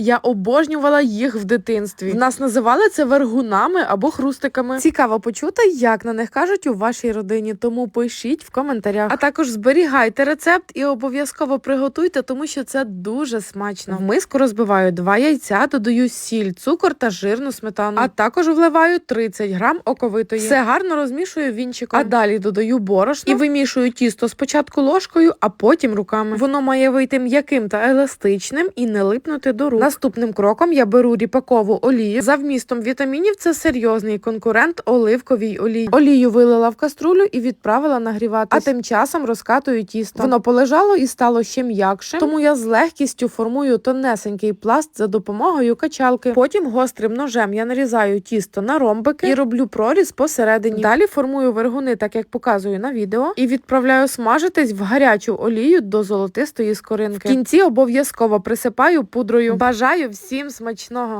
Я обожнювала їх в дитинстві. В нас називали це вергунами або хрустиками. Цікаво почути, як на них кажуть у вашій родині. Тому пишіть в коментарях. А також зберігайте рецепт і обов'язково приготуйте, тому що це дуже смачно. В миску розбиваю два яйця, додаю сіль, цукор та жирну сметану. А також вливаю 30 грам оковитої. Все гарно розмішую вінчиком. А далі додаю борошно і вимішую тісто спочатку ложкою, а потім руками. Воно має вийти м'яким та еластичним і не липнути до рук. Наступним кроком я беру ріпакову олію. За вмістом вітамінів це серйозний конкурент оливковій олії. Олію вилила в каструлю і відправила нагріватись. А тим часом розкатую тісто. Воно полежало і стало ще м'якше, тому я з легкістю формую тонесенький пласт за допомогою качалки. Потім гострим ножем я нарізаю тісто на ромбики і роблю проріз посередині. Далі формую вергуни, так як показую на відео, і відправляю смажитись в гарячу олію до золотистої скоринки. В кінці обов'язково присипаю пудрою. Бажаю всім смачного!